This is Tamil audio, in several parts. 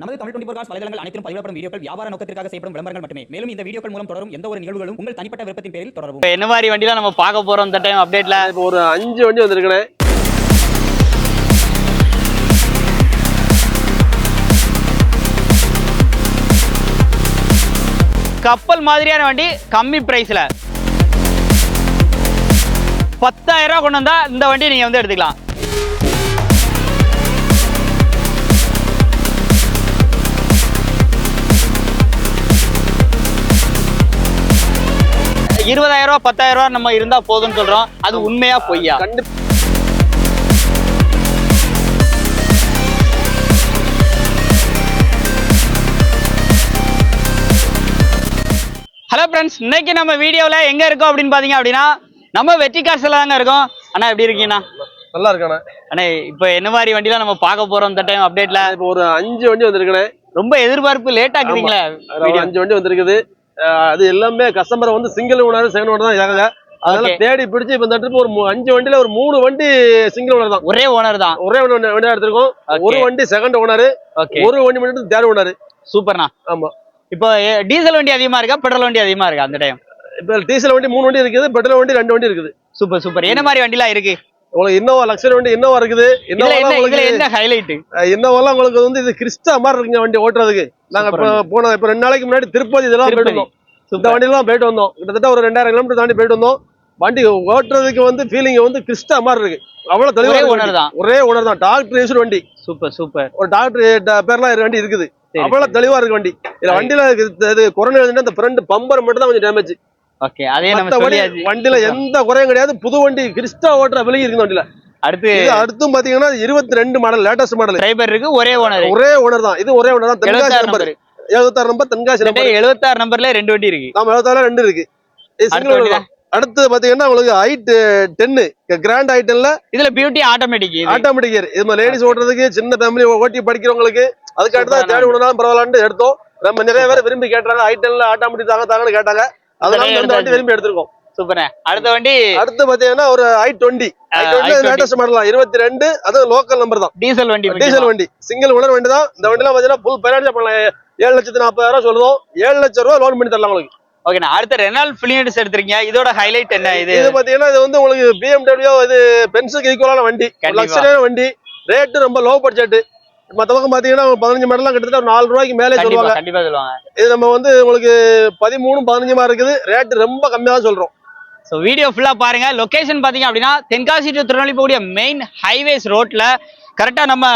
நமது தமிழ் டுவெண்டி காஸ் வலைதளங்கள் அனைத்தும் பதிவிடப்படும் வீடியோக்கள் வியாபார நோக்கத்திற்காக செய்யப்படும் விளம்பரங்கள் மட்டுமே. மேலும் இந்த வீடியோக்கள் மூலம் தொடரும் எந்த ஒரு நிகழ்வுகளும் உங்கள் தனிப்பட்ட விருப்பத்தின் பேரில் தொடரவும். இப்போ என்ன மாதிரி வண்டிலாம் நம்ம பார்க்க போறோம் இந்த டைம் அப்டேட்ல இப்போ ஒரு அஞ்சு வண்டி வந்திருக்கேன் கப்பல் மாதிரியான வண்டி கம்மி பிரைஸ்ல பத்தாயிரம் ரூபா கொண்டு வந்தா இந்த வண்டி நீங்க வந்து எடுத்துக்கலாம். இருபதாயிரம் ரூபா பத்தாயிரம் ரூபா நம்ம இருந்தா போதும்னு சொல்றோம். அது உண்மையா பொய்யா? கண்டிப்பா. ஹலோ ஃப்ரெண்ட்ஸ் இன்னைக்கு நம்ம வீடியோவில் எங்க இருக்கோம் அப்படின்னு பாத்தீங்க அப்படின்னா நம்ம வெற்றி காசுல தாங்க இருக்கோம். அண்ணா எப்படி இருக்கீங்கண்ணா? நல்லா இருக்கானே அண்ணா. இப்போ என்ன மாதிரி வண்டிலாம் நம்ம பார்க்க போறோம் இந்த டைம் அப்டேட்ல இப்போ ஒரு அஞ்சு வண்டி வந்திருக்கேன் ரொம்ப எதிர்பார்ப்பு லேட் ஆக்குறீங்களா அஞ்சு வண்டி வந்திருக்குது. அது எல்லாமே கஸ்டமர் வந்து சிங்கிள் ஓனர் செகண்ட் ஓனர் தான் இருக்காங்க. அதனால. தேடி பிடிச்சு இப்ப இந்த trip ஒரு அஞ்சு வண்டியில ஒரு மூணு வண்டி சிங்கிள் ஓனர் தான். ஒரே ஓனர் தான். ஒரே வண்டி வண்டி எடுத்திருக்கோம். ஒரு வண்டி செகண்ட் ஓனர் ஒரு வண்டி மட்டும் தேர்ட் ஓனர் சூப்பர்ண்ணா ஆமா. இப்போ டீசல் வண்டி அதிகமா இருக்கா பெட்ரோல் வண்டி அதிகமா இருக்கா அந்த டைம் இப்ப டீசல் வண்டி மூணு வண்டி இருக்குது பெட்ரோல் வண்டி ரெண்டு வண்டி இருக்குது. சூப்பர் சூப்பர் என்ன மாதிரி வண்டிலாம் இருக்கு? உங்களுக்கு இன்னோவா லக்ஸரி வண்டி இன்னோவா இருக்குது. இன்னோவா உங்களுக்கு என்ன ஹைலைட் இன்னோவா உங்களுக்கு வந்து இது கிறிஸ்டா மாதிரி இருக்குங்க வண்டி ஓட்டுறதுக்கு. நாங்க இப்ப Super. போன இப்ப ரெண்டு நாளைக்கு முன்னாடி திருப்பதி இதெல்லாம் போயிட்டு வந்தோம். இந்த வண்டிலாம் போயிட்டு வந்தோம். கிட்டத்தட்ட ஒரு ரெண்டாயிரம் கிலோமீட்டர் தாண்டி போயிட்டு வந்தோம். வண்டி ஓட்டுறதுக்கு வந்து ஃபீலிங் வந்து கிறிஸ்டா மாதிரி இருக்கு. அவ்வளவு தெளிவா ஓனர். தான். ஒரே ஓனர் தான். டாக்டர் யூஸ் வண்டி. Super super. ஒரு டாக்டர் பேர்லாம் இருக்க வண்டி இருக்குது. அவ்வளவு தெளிவா இருக்கு வண்டி. இதுல. வண்டியில இது- எழுதுனா இந்த ஃப்ரண்ட் பம்பர் மட்டும் தான் கொஞ்சம் டேமேஜ் ஓகே அதே நம்ம வண்டியில எந்த குறையும் கிடையாது. புது வண்டி கிறிஸ்டா ஓட்டுற விலகி இருக்கு வண்டியில. அடுத்து அடுத்தும் பாத்தீங்கன்னா இருபத்தி ரெண்டு மாடல் லேட்டஸ்ட் மாடல் டிரைவர் இருக்கு ஒரே ஓனர் ஒரே ஓனர் தான். இது ஒரே ஓனர் தான். தென்காசி நம்பர் எழுபத்தாறு நம்பர் தென்காசி நம்பர் எழுபத்தாறு நம்பர்ல ரெண்டு வண்டி இருக்கு. நாம எழுபத்தாறு ரெண்டு இருக்கு. அடுத்த பாத்தீங்கன்னா உங்களுக்கு ஐட் டென்னு கிராண்ட் ஐட்டன்ல இதுல பியூட்டி ஆட்டோமேட்டிக் ஆட்டோமேட்டிக் இது லேடிஸ் ஓட்டுறதுக்கு சின்ன ஃபேமிலி ஓட்டி படிக்கிறவங்களுக்கு அதுக்காக தான். தேடி விடலாம் பரவாயில்லான்னு எடுத்தோம். நம்ம நிறைய பேர் விரும்பி கேட்டாங்க ஐட்டன்ல ஆட்டோமேட்டிக் தாங்க தாங்கன்னு கேட்டாங்க. அதனால இந்த. விரும்பி எடுத்திருக்கோம். சூப்பர்ண்ணே. அடுத்த வண்டி? அடுத்து பாத்தீங்கன்னா ஒரு I twenty I ah, twenty i20. Latest model இருபத்தி ரெண்டு அது லோக்கல் நம்பர் தான். டீசல் வண்டி டீசல் வண்டி. சிங்கிள் ஓனர் வண்டி தான். இந்த வண்டிலாம் பாத்தீங்கன்னா ஃபுல் பைனான்ஸ் பண்ணலாம். ஏழு லட்சத்தி நாற்பதாயிரம் சொல்லுவோம். ஏழு லட்சம் ரூபா லோன் பண்ணி தரலாம் உங்களுக்கு. ஓகேண்ணா அடுத்த ரெனால் பிலியன்ஸ் எடுத்திருக்கீங்க. இதோட ஹைலைட் என்ன இது? இது பாத்தீங்கன்னா இது வந்து உங்களுக்கு பிஎம்டபிள்யூ இது பென்ஸுக்கு ஈக்குவலான வண்டி. லக்ஸரியான வண்டி. ரேட்டு ரொம்ப லோ பட்ஜெட் மத்த பக்கம் பாத்தீங்கன்னா பதினஞ்சு மாடலாம் கிட்டத்தட்ட ஒரு நாலு ரூபாய்க்கு மேலே சொல்லுவாங்க. கண்டிப்பா சொல்லுவாங்க. இது நம்ம வந்து உங்களுக்கு பதிமூணும் பதினஞ்சுமா இருக்குது. ரேட் ரொம்ப கம்மியா தான் சொல்றோம். ஸோ வீடியோ ஃபுல்லாக பாருங்கள் லொக்கேஷன் பார்த்தீங்க அப்படின்னா தென்காசி டு திருநெல்வேலி போகக்கூடிய மெயின் ஹைவேஸ் ரோட்டில் கரெக்டாக நம்ம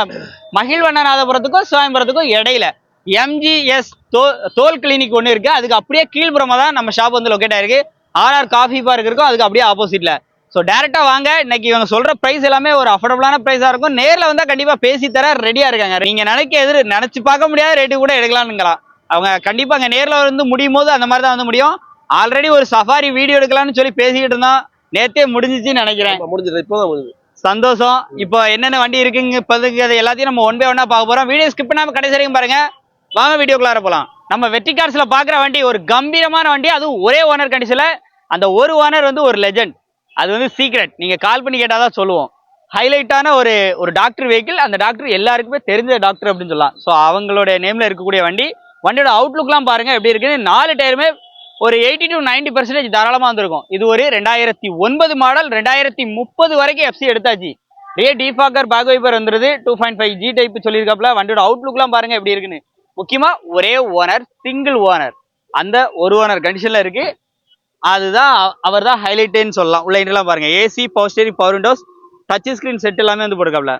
மகிழ்வண்ணநாதபுரத்துக்கும் சிவாயம்புரத்துக்கும் இடையில எம்ஜிஎஸ் தோ தோல் கிளினிக் ஒன்று இருக்குது அதுக்கு அப்படியே கீழ்புறமா தான் நம்ம ஷாப் வந்து லொக்கேட் ஆயிருக்கு. ஆர்ஆர் காஃபி பார்க் இருக்கும். அதுக்கு அப்படியே ஆப்போசிட்டில் ஸோ டேரெக்டாக வாங்க. இன்னைக்கு இவங்க சொல்கிற ப்ரைஸ் எல்லாமே ஒரு அஃபோர்டபுளான ப்ரைஸாக இருக்கும். நேரில் வந்தால் கண்டிப்பாக பேசி தர ரெடியாக இருக்காங்க. நீங்கள் நினைக்க எதிர் நினச்சி பார்க்க முடியாத ரேட்டு கூட எடுக்கலாம்னுங்களா? அவங்க கண்டிப்பாக அங்கே நேரில் வந்து முடியும் போது அந்த மாதிரி தான் வந்து முடியும். ஆல்ரெடி ஒரு சஃபாரி வீடியோ எடுக்கலாம்னு சொல்லி பேசிக்கிட்டு இருந்தோம். நேத்தே முடிஞ்சிச்சுன்னு நினைக்கிறேன். முடிஞ்சது இப்போதான் முடிஞ்சது. சந்தோஷம். இப்போ என்னென்ன வண்டி இருக்குங்க இப்போதைக்கு அது எல்லாத்தையும் நம்ம ஒன் பை ஒன்னா பார்க்க போறோம். வீடியோ ஸ்கிப் பண்ணாம கடைசி வரைக்கும் பாருங்க. வாங்க வீடியோக்குள்ளார போலாம். நம்ம வெற்றி கார்ஸ்ல பாக்குற வண்டி ஒரு கம்பீரமான வண்டி. அதுவும் ஒரே ஓனர் கண்டிஷன்ல அந்த ஒரு ஓனர் வந்து ஒரு லெஜெண்ட் அது வந்து சீக்ரெட் நீங்க கால் பண்ணி கேட்டாதான் சொல்லுவோம். ஹைலைட்டான ஒரு ஒரு டாக்டர் வெஹிக்கிள் அந்த டாக்டர் எல்லாருக்குமே தெரிஞ்ச டாக்டர் அப்படின்னு சொல்லலாம். ஸோ அவங்களோட நேம்ல இருக்கக்கூடிய வண்டி. வண்டியோட அவுட்லுக்லாம் பாருங்க எப்படி இருக்குன்னு. நாலு டயருமே ஒரு எயிட்டி டு நைன்டி பர்சன்டேஜ் தாராளமாக வந்திருக்கும். இது ஒரு ரெண்டாயிரத்தி ஒன்பது மாடல் ரெண்டாயிரத்தி முப்பது வரைக்கும் எஃப்சி எடுத்தாச்சு. ரியே டிஃபாக்கர் பேக் வைப்பர் வந்துருது. Two point five G type சொல்லியிருக்காப்புல. வண்டியோட அவுட்லுக்லாம் பாருங்க எப்படி இருக்குன்னு. முக்கியமாக ஒரே ஓனர் சிங்கிள் ஓனர் அந்த ஒரு ஓனர் கண்டிஷனில் இருக்கு. அதுதான் அவர் தான் ஹைலைட்டுன்னு சொல்லலாம். உள்ள இதெல்லாம் பாருங்க. AC power steering power windows touch screen set எல்லாமே வந்து போட்டுருக்காப்ல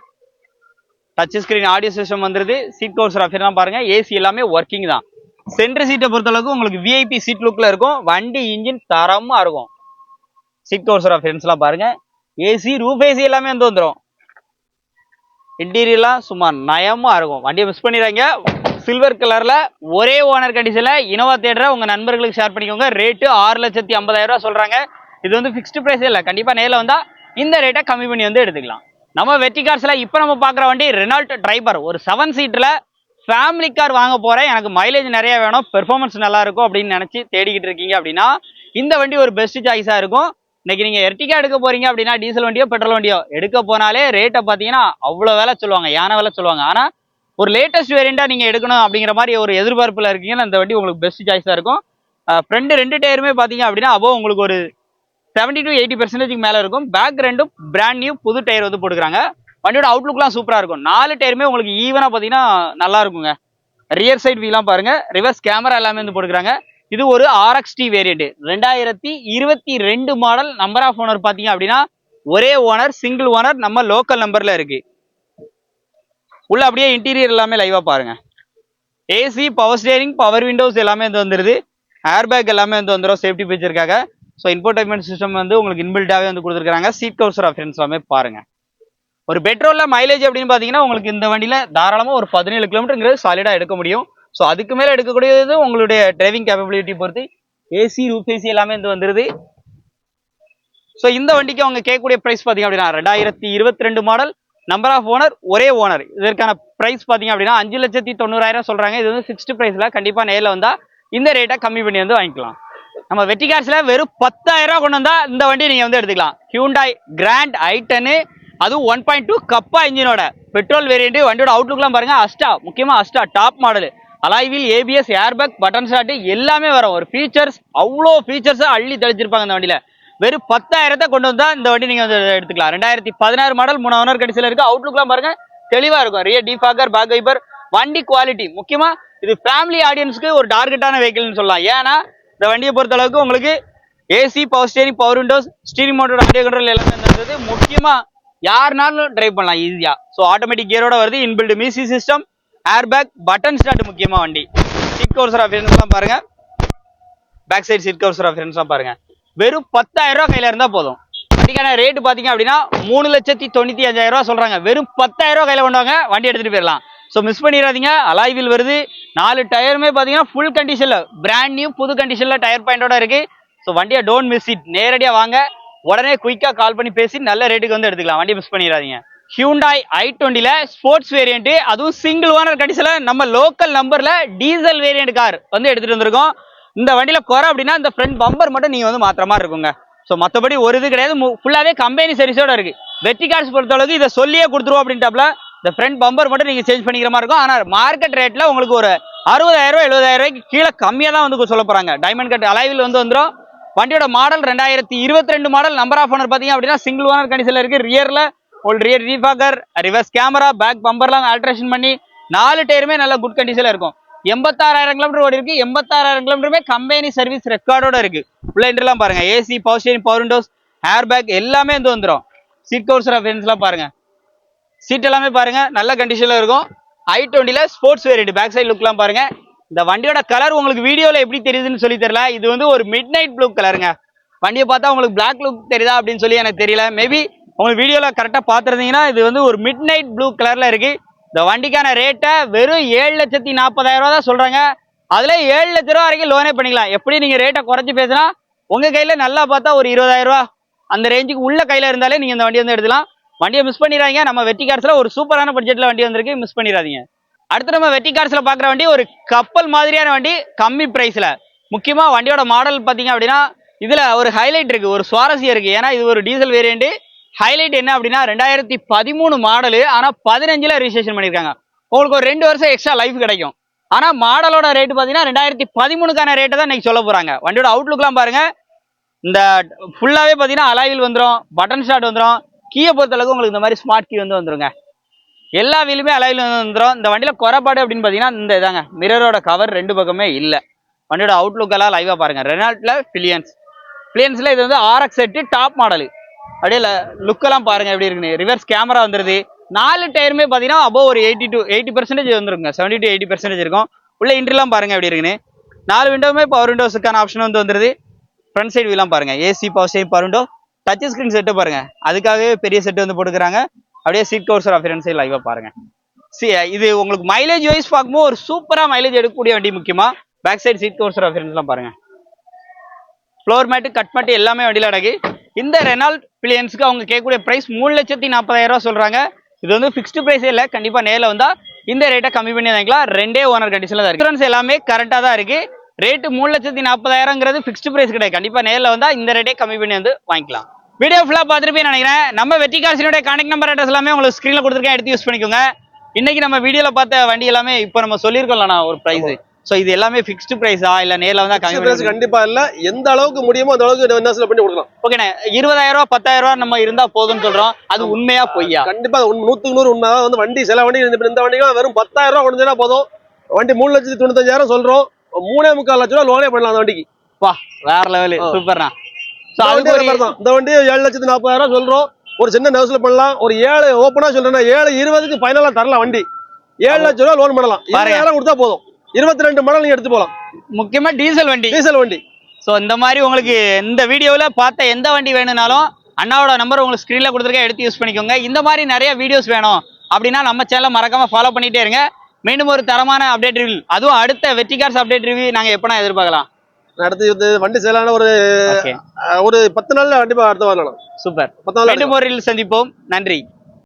டச் ஸ்க்ரீன் ஆடியோ சிஸ்டம் வந்துருது. சீட் கவர்ஸ் ரஃபியர்லாம் பாருங்க. ஏசி எல்லாமே ஒர்க்கிங் தான். சென்டர் சீட்டை பொறுத்தளவுக்கு உங்களுக்கு விஐபி சீட் லுக்கில் இருக்கும். வண்டி இன்ஜின் தரமாக இருக்கும். சீட் கவர்ஸ் எல்லாம் பாருங்க. ஏசி ரூஃப் ஏசி எல்லாமே வந்து வந்துடும் இன்டீரியர்லாம் சும்மா நயமாக இருக்கும். வண்டியை மிஸ் பண்ணிடுறாங்க சில்வர் கலரில் ஒரே ஓனர் கண்டிஷனில் இனோவா தேட்டரை உங்கள் நண்பர்களுக்கு ஷேர் பண்ணிக்கோங்க. ரேட்டு ஆறு லட்சத்தி ஐம்பதாயிரம் சொல்கிறாங்க இது வந்து ஃபிக்ஸ்டு ப்ரைஸே இல்லை. கண்டிப்பாக நேரில் வந்தால் இந்த ரேட்டை கம்மி பண்ணி வந்து எடுத்துக்கலாம். நம்ம வெற்றி கார்ஸில் இப்போ நம்ம பார்க்குற வண்டி ரெனால்ட் டிரைவர் ஒரு செவன் சீட்டில் ஃபேமிலி கார் வாங்க போகிறேன் எனக்கு மைலேஜ் நிறைய வேணும். பெர்ஃபார்மன்ஸ் நல்லா இருக்கும் அப்படின்னு நினைச்சு தேடிக்கிட்டு இருக்கீங்க அப்படின்னா இந்த வண்டி ஒரு பெஸ்ட் சாய்ஸா இருக்கும். இன்னைக்கு நீங்க எர்டிகா எடுக்க போறீங்க அப்படின்னா டீசல் வண்டியோ பெட்ரோல் வண்டியோ எடுக்க போனாலே ரேட்டை பார்த்தீங்கன்னா அவ்வளோ வேலை சொல்லுவாங்க. யானை வேலை சொல்லுவாங்க. ஆனா ஒரு லேட்டஸ்ட் வேரியண்ட்டாக நீங்க எடுக்கணும் அப்படிங்கிற மாதிரி ஒரு எதிர்பார்ப்புல இருக்கீங்கன்னா இந்த வண்டி உங்களுக்கு பெஸ்ட் சாய்ஸா இருக்கும். ஃப்ரண்ட் ரெண்டு டயருமே பாத்தீங்க அப்படின்னா அப்போ உங்களுக்கு ஒரு 70 டு எயிட்டி பர்சன்டேஜ்க்கு மேல இருக்கும். பேக் ரெண்டும் பிராண்ட் நியூ புது டயர் வந்து போட்டுக்கிறாங்க. வண்டியோட அவுட்லுக்லாம் சூப்பராக இருக்கும். நாலு டயருமே உங்களுக்கு ஈவனாக பார்த்தீங்கன்னா நல்லா இருக்குங்க. ரியர் சைட் வீலாம் பாருங்க. ரிவர்ஸ் கேமரா எல்லாமே வந்து போட்டுக்கிறாங்க. இது ஒரு ஆர்எக்ஸ்டி வேரியண்ட் ரெண்டாயிரத்தி இருபத்தி ரெண்டு மாடல் நம்பர் ஆஃப் ஓனர் பார்த்தீங்க அப்படின்னா ஒரே ஓனர் சிங்கிள் ஓனர் நம்ம லோக்கல் நம்பர்ல இருக்கு. உள்ள அப்படியே இன்டீரியர் எல்லாமே லைவா பாருங்க. AC power steering power windows எல்லாமே வந்து வந்துருது. ஏர் பேக் எல்லாமே வந்து வந்துடும் சேஃப்டி ஃபீச்சருக்காக ஸோ இன்ஃபோர்டைன்மெண்ட் சிஸ்டம் வந்து உங்களுக்கு இன்பில்டாகவே வந்து கொடுத்துருக்காங்க சீட் கவுசர் ஆப்ஷன்ஸ் எல்லாமே பாருங்க. ஒரு பெட்ரோலில் மைலேஜ் அப்படின்னு பார்த்தீங்கன்னா உங்களுக்கு இந்த வண்டியில் தாராளமாக ஒரு பதினேழு கிலோமீட்டருங்கிறது சாலிடாக எடுக்க முடியும். ஸோ அதுக்கு மேலே எடுக்கக்கூடியது உங்களுடைய டிரைவிங் கேப்பபிலிட்டி பொறுத்து ஏசி ரூப் ஏசி எல்லாமே வந்து வந்துருது. ஸோ இந்த வண்டிக்கு அவங்க கேட்கக்கூடிய ப்ரைஸ் பார்த்தீங்க அப்படின்னா ரெண்டாயிரத்தி இருபத்தி ரெண்டு மாடல் நம்பர் ஆஃப் ஓனர் ஒரே ஓனர் இதற்கான ப்ரைஸ் பார்த்தீங்க அப்படின்னா அஞ்சு லட்சத்தி தொண்ணூறாயிரம் சொல்கிறாங்க இது வந்து ஃபிக்ஸ்டு ப்ரைஸில் கண்டிப்பாக நேரில் வந்தால் இந்த ரேட்டை கம்மி பண்ணி வந்து வாங்கிக்கலாம். நம்ம வெட்டி காசில் வெறும் பத்தாயிரம் கொண்டு வந்தால் இந்த வண்டி நீங்கள் வந்து எடுத்துக்கலாம். ஹியூண்டாய் கிராண்ட் ஐட்டனு அதுவும் ஒன் பாயிண்ட் டூ கப்பா இன்ஜினோட பெட்ரோல் வேரியண்ட்டு வண்டியோட அவுட்லுக்லாம் பாருங்க அஸ்டா முக்கியமாக Asta top model alloy wheel ABS airbag button start எல்லாமே வரும். ஒரு ஃபீச்சர்ஸ் அவ்வளோ ஃபீச்சர்ஸை அள்ளி தெளிச்சிருப்பாங்க இந்த வண்டியில். வெறும் பத்தாயிரத்தை கொண்டு வந்தால் இந்த வண்டி நீங்கள் வந்து எடுத்துக்கலாம். ரெண்டாயிரத்தி பதினாறு மாடல் மூணு ஓனர் கடைசியில் இருக்குது அவுட்லுக்லாம் பாருங்கள் தெளிவாக இருக்கும். ரியர் டிஃபாகர் பேக் வைப்பர் வண்டி குவாலிட்டி முக்கியமாக இது ஃபேமிலி ஆடியன்ஸ்க்கு ஒரு டார்கெட்டான வெஹிக்கிள்னு சொல்லலாம். ஏன்னா இந்த வண்டியை பொறுத்த அளவுக்கு உங்களுக்கு AC power steering power windows steering motor audio control எல்லாமே இருந்தது. முக்கியமாக யாருனாலும் டிரைவ் பண்ணலாம் ஈஸியா ஸோ ஆட்டோமேட்டிக் கியரோட வருது inbuilt music system air bag button start முக்கியமா வண்டி. சீட் கவர்ஸ் ஆஃப் பாருங்க. Back side seat covers off பாருங்க. வெறும் பத்தாயிரம் ரூபாய் கையில இருந்தா போதும். வண்டிக்கான ரேட்டு பாத்தீங்க அப்படின்னா மூணு லட்சத்தி தொண்ணூத்தி அஞ்சாயிரம் ரூபாய் சொல்றாங்க. வெறும் பத்தாயிரம் ரூபாய் கையில கொண்டாங்க வண்டி எடுத்துட்டு போயிடலாம். ஸோ மிஸ் பண்ணிடாதீங்க. அலாய்வில் வருது. நாலு டயருமே பார்த்தீங்கன்னா ஃபுல் கண்டிஷனில் பிராண்ட் நியூ புது கண்டிஷனில் டயர் பாயிண்டோட இருக்குது ஸோ வண்டியை டோன்ட் மிஸ் இட் நேரடியாக வாங்க. உடனே குயிக்கா கால் பண்ணி பேசி நல்ல ரேட்டுக்கு வந்து எடுத்துக்கலாம். வண்டி மிஸ் பண்ணிடாதீங்க. ஹியூண்டாய் ஐ டுவெண்ட்டில ஸ்போர்ட்ஸ் வேரியன்ட் அதுவும் சிங்கிள் ஓனர் கண்டிஷன்ல நம்ம லோக்கல் நம்பர்ல டீசல் வேரியன்ட் கார் வந்து எடுத்துட்டு வந்திருக்கோம். இந்த வண்டியில குறை அப்படின்னா இந்த ஃப்ரண்ட் பம்பர் மட்டும் நீங்க வந்து மாத்திர மாதிரி இருக்குங்க. ஸோ மற்றபடி ஒரு இது கிடையாது. ஃபுல்லாவே கம்பெனி சர்வீஸோட இருக்கு. வெற்றி கார்ஸ் பொறுத்தளவுக்கு இதை சொல்லியே கொடுத்துருவோம் அப்படின்ட்டாப்ல இந்த ஃப்ரண்ட் பம்பர் மட்டும் நீங்க சேஞ்ச் பண்ணிக்கிற மாதிரி இருக்கும். ஆனா மார்க்கெட் ரேட்ல உங்களுக்கு ஒரு அறுபதாயிரம் ரூபாய் எழுபதாயிரம் ரூபாய்க்கு கீழே கம்மியா தான் வந்து சொல்ல போறாங்க. டைமண்ட் கட் அலைவில் வந்து வந்துரும். வண்டியோட மாடல் ரெண்டாயிரத்தி இருபத்தி ரெண்டு மாடல் நம்பர் ஆஃப் ஓனர் பார்த்தீங்க அப்படின்னா சிங்கிள் ஓனர் கண்டிஷன்ல இருக்கு. ரியர்ல ஒரு rear defogger reverse camera back பம்பர்லாம் alteration பண்ணி நாலு டயருமே நல்ல குட் கண்டிஷன்ல இருக்கும். எண்பத்தாறாயிரம் கிலோமீட்டர் ஓடி இருக்கு. எண்பத்தாறாயிரம் கிலோமீட்டருமே கம்பெனி சர்வீஸ் ரெக்கார்டோட இருக்கு. உள்ள எல்லாம் பாருங்க. AC power steering power windows air bag எல்லாமே வந்து வந்துடும் சீட் கவர்ஸ் எல்லாம் பாருங்க. சீட் எல்லாமே பாருங்க. நல்ல கண்டிஷன்ல இருக்கும். ஐ டுவெண்ட்டியில் ஸ்போர்ட்ஸ் வேரியண்ட் பேக் சைடு லுக்லாம் பாருங்க. இந்த வண்டியோட கலர் உங்களுக்கு வீடியோல எப்படி தெரியுதுன்னு சொல்லி தெரியல. இது வந்து ஒரு மிட் நைட் ப்ளூ கலருங்க வண்டியை பார்த்தா உங்களுக்கு பிளாக் லுக் தெரியுதா அப்படின்னு சொல்லி எனக்கு தெரியல. மேபி உங்களுக்கு வீடியோல கரெக்டா பார்த்துருந்தீங்கன்னா இது வந்து ஒரு மிட் நைட் ப்ளூ கலர்ல இருக்கு. இந்த வண்டிக்கான ரேட்டை வெறும் ஏழு லட்சத்தி நாற்பதாயிரம் ரூபா தான் சொல்றாங்க. அதுல ஏழு லட்ச ரூபா வரைக்கும் லோனே பண்ணிக்கலாம். எப்படி நீங்க ரேட்டை குறைச்சி பேசுனா உங்க கையில நல்லா பார்த்தா ஒரு இருபதாயிரம் ரூபா அந்த ரேஞ்சுக்கு உள்ள கையில இருந்தாலே நீங்க இந்த வண்டி வந்து எடுக்கலாம் வண்டியை மிஸ் பண்ணிடுறாங்க நம்ம வெற்றி கார்ஸ்ல ஒரு சூப்பரான பட்ஜெட்ல வண்டி வந்திருக்கு. மிஸ் பண்ணிடாதீங்க. அடுத்து நம்ம வெட்டி கார்ஸில் பார்க்குற வண்டி ஒரு கப்பல் மாதிரியான வண்டி கம்மி ப்ரைஸில் முக்கியமாக வண்டியோட மாடல் பார்த்தீங்க அப்படின்னா இதில் ஒரு ஹைலைட் இருக்குது ஒரு சுவாரஸ்யம் இருக்குது ஏன்னா இது ஒரு டீசல் வேரியண்ட்டு ஹைலைட் என்ன அப்படின்னா ரெண்டாயிரத்தி பதிமூணு மாடலு ஆனால் பதினஞ்சில் ரிஜிஸ்ட்ரேஷன் பண்ணியிருக்காங்க உங்களுக்கு ஒரு ரெண்டு வருஷம் எக்ஸ்ட்ரா லைஃப் கிடைக்கும். ஆனால் மாடலோட ரேட்டு பார்த்தீங்கன்னா ரெண்டாயிரத்தி பதிமூணுக்கான ரேட்டை தான் இன்றைக்கி சொல்ல போகிறாங்க வண்டியோட அவுட்லுக்லாம் பாருங்கள் இந்த ஃபுல்லாகவே பார்த்தீங்கன்னா அலாயில் வந்துடும் பட்டன் ஸ்டார்ட் வந்துடும் கீயை பொறுத்த அளவுக்கு உங்களுக்கு இந்த மாதிரி ஸ்மார்ட் கீ வந்து வந்துருங்க. எல்லா வீலுமே அலைவில் வந்துடும் இந்த வண்டியில் குறைபாடு அப்படின்னு பார்த்தீங்கன்னா இந்த இதாங்க. மிரரோட கவர் ரெண்டு பக்கமே இல்லை. வண்டியோட அவுட்லுக்கெல்லாம் லைவாக பாருங்கள் ரெனால்ட்டில் ரெனால்ட்ல பிலியன்ஸ் இது வந்து ஆர்எக்ஸ் செட்டு டாப் மாடலு அப்படியே லுக்கெல்லாம் பாருங்கள் எப்படி இருக்குன்னு. ரிவர்ஸ் கேமரா வந்துருது. நாலு டயருமே பார்த்தீங்கன்னா அபோவ் ஒரு எயிட்டி டு எயிட்டி பர்சன்டேஜ் வந்துருங்க. செவன்டி டு எயிட்டி பர்சன்டேஜ் இருக்கும். உள்ள இன்ட்ரிலாம் பாருங்கள் எப்படி இருக்குன்னு. நாலு விண்டோவுமே பவர் விண்டோஸுக்கான ஆப்ஷன் வந்து வந்துருது. ஃப்ரண்ட் சைடு வீலாம் பாருங்கள் AC power steering power window touch screen set பாருங்கள் அதுக்காகவே பெரிய செட்டு வந்து போட்டுக்கிறாங்க. அப்படியே சீட் கவர்ஸ் ஃப்ரண்ட் சைடு லைவா பாருங்க. சி இது உங்களுக்கு மைலேஜ் வைஸ் பார்க்கும்போது ஒரு சூப்பரா மைலேஜ் எடுக்கக்கூடிய வண்டி முக்கியமா. பேக் சைடு சீட் கவர்ஸ் ஃப்ரண்ட்ஸ்லாம் பாருங்க. ஃப்ளோர் மேட்டு கட் மேட்டு எல்லாமே வண்டியில் அடகு இந்த ரெனால்ட் பிளியன்ஸுக்கு அவங்க கேட்கக்கூடிய பிரைஸ் மூணு லட்சத்தி நாற்பதாயிரம் ரூபா சொல்றாங்க. இது வந்து ஃபிக்ஸ்டு பிரைஸே இல்லை கண்டிப்பா நேரில் வந்தா இந்த ரேட்டை கம்மி பண்ணி வாங்கிக்கலாம். ரெண்டே ஓனர் கண்டிஷனில் தான் இருக்கு. எல்லாமே கரெக்டாக தான் இருக்கு. ரேட்டு மூணு லட்சத்தி நாற்பதாயிரங்கிறது ஃபிக்ஸ்டு பிரைஸ் கிடையாது. கண்டிப்பா நேரில் வந்தால் இந்த ரேட்டே கம்மி பண்ணி வந்து வாங்கிக்கலாம். வீடியோ ஃபுல்லாக பார்த்துருப்பேன் நினைக்கிறேன். நம்ம வெற்றி காசினுடைய கான்டாக்ட் நம்பர் அட்ரஸ் எல்லாமே உங்களுக்கு ஸ்க்ரீனில் கொடுத்துருக்கேன். எடுத்து யூஸ் பண்ணிக்கோங்க. இன்னைக்கு நம்ம வீடியோல பார்த்த வண்டி எல்லாமே இப்போ நம்ம சொல்லியிருக்கோம்லண்ணா ஒரு பிரைஸ் சோ இது எல்லாமே ஃபிக்ஸ்டு பிரைஸா இல்ல நேர்ல வந்தா கம்மி பிரைஸ் கண்டிப்பா இல்ல. எந்த அளவுக்கு முடியுமோ அந்த அளவுக்கு என்ன பண்ணி கொடுக்கலாம். ஓகேண்ணே இருபதாயிரம் ரூபாய் பத்தாயிரம் ரூபாய் நம்ம இருந்தா போதும்னு சொல்றோம். அது உண்மையா பொய்யா? கண்டிப்பா உண்- நூத்துக்கு நூறு உண்மை. வந்து வண்டி சில வண்டி இந்த வண்டிக்கு வெறும் பத்தாயிரம் ரூபாய் கொடுத்தா போதும். வண்டி மூணு லட்சத்தி தொண்ணூத்தஞ்சாயிரம் சொல்றோம். மூணே முக்கால் லட்ச ரூபா லோனே பண்ணலாம் அந்த வண்டிக்கு. வா வேற லெவலு. சூப்பர்ண்ணா இந்த வண்டி ஏழு லட்சத்தி நாற்பதாயிரம் சொல்றோம். ஒரு சின்ன நர்ஸ்ல பண்ணலாம். ஒரு ஏழு ஓப்பனா சொல்றேன்னா ஏழு இருபதுக்கு ஃபைனலா தரலாம் வண்டி. ஏழு லட்சம் ரூபாய் லோன் பண்ணலாம். இருபதாயிரம் கொடுத்தா போதும். இருபத்தி ரெண்டு மாடல் நீங்க எடுத்து போலாம் முக்கியமா டீசல் வண்டி. டீசல் வண்டி. ஸோ இந்த மாதிரி உங்களுக்கு இந்த வீடியோவில் பார்த்த எந்த வண்டி வேணும்னாலும் அண்ணாவோட நம்பர் உங்களுக்கு ஸ்க்ரீனில் கொடுத்துருக்க எடுத்து யூஸ் பண்ணிக்கோங்க. இந்த மாதிரி நிறைய வீடியோஸ் வேணும் அப்படின்னா நம்ம சேனலை மறக்காம ஃபாலோ பண்ணிட்டே இருங்க. மீண்டும் ஒரு தரமான அப்டேட் ரிவ்யூ அதுவும் அடுத்த வெற்றி கார்ஸ் அப்டேட் ரிவ்யூ நாங்கள் எப்போனா எதிர்பார்க்கலாம்? அடுத்து இது வண்டி சேலான ஒரு ஒரு பத்து நாள்ல கண்டிப்பா அடுத்த வரலாம் சூப்பர். பத்து நாள் reel சந்திப்போம். நன்றி.